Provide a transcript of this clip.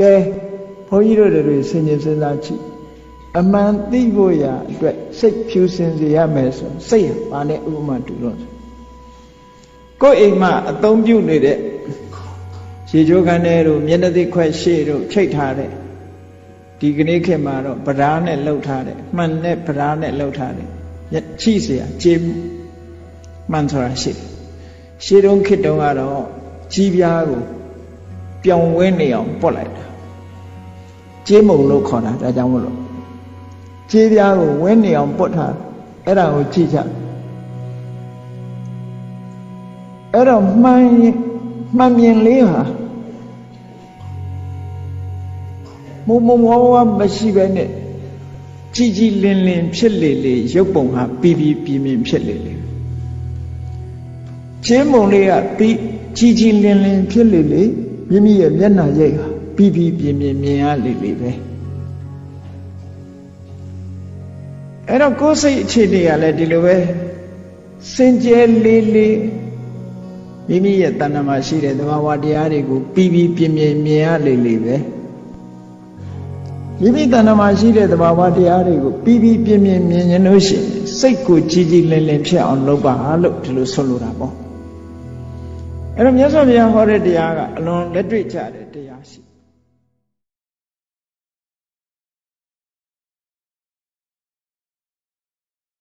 ကဲဘုန်းကြီးတို့တွေဆင်ញင်စဉ်းစားကြည့်အမှန်သိဖို့ရာအတွက်စိတ်ဖြူစင်စေရမယ်ဆိုစိတ်ဟာဘာနဲ့ဥပမာတူလို့ဆိုကိုယ်အိမ်မှာအသုံးပြုနေတဲ့ရေချိုးခန်းထဲတို့မျက်နှာသိခွက်ရှေ့တို့ချိတ်ထားတဲ့ဒီကနေ့ခေတ်မှာတော့ဗဓာနဲ့လှုပ်ထားတယ်မှန်နဲ့ဗဓာနဲ့လှုပ်ထားတယ်ချိเสียကြေးမှန်ဆိုတာရှိတယ်ရှေးတုန်းခေတ်တုန်းကတော့ကြီးပြားကို ပြောင်ဝဲနေအောင်ပုတ်လိုက်တာကြေးမုံလို့ခေါ်တာဒါကြောင့်မလို့ကြေးပြားကိုဝဲနေအောင်ပုတ်ထားအဲ့ဒါကိုကြည့်ကြအဲ့တော့မှန်မှန်မြင်လေးဟာမုံမုံဝါဝါမရှိပဲနဲ့ကြည်ကြည်လင်လင်ဖြစ်လေလေရုပ်ပုံဟာပြီးပြီးပြင်းပြင်းဖြစ်လေလေချင်းမုံလေးကပြီးကြည်ကြည်လင်လင်ဖြစ်လေလေ မိမိရဲ့မျက်နှာရိပ်ဟာပြီးပြီးပြင်းပြင်းမြင်ရလေလေပဲအဲ့တော့ကိုယ်စိတ်အခြေအနေကလည်းဒီလိုပဲစင်ကြယ်လေးလေးမိမိရဲ့တဏ္ဍာမှာရှိတဲ့သဘာဝတရားတွေကိုပြီးပြီးပြင်းပြင်းမြင်ရလေလေပဲမိမိတဏ္ဍာမှာရှိတဲ့သဘာဝတရားတွေကိုပြီးပြီးပြင်းပြင်းမြင်ရင်လို့ရှိရင်စိတ်ကိုကြည်ကြည်လင်လင်ဖြစ်အောင်လုပ်ပါလို့ဒီလိုဆိုလိုတာပေါ့ အဲ့တော့မြတ်စွာဘုရားဟောတဲ့တရားကအလွန်လက်တွေ့ကြတဲ့တရားရှိ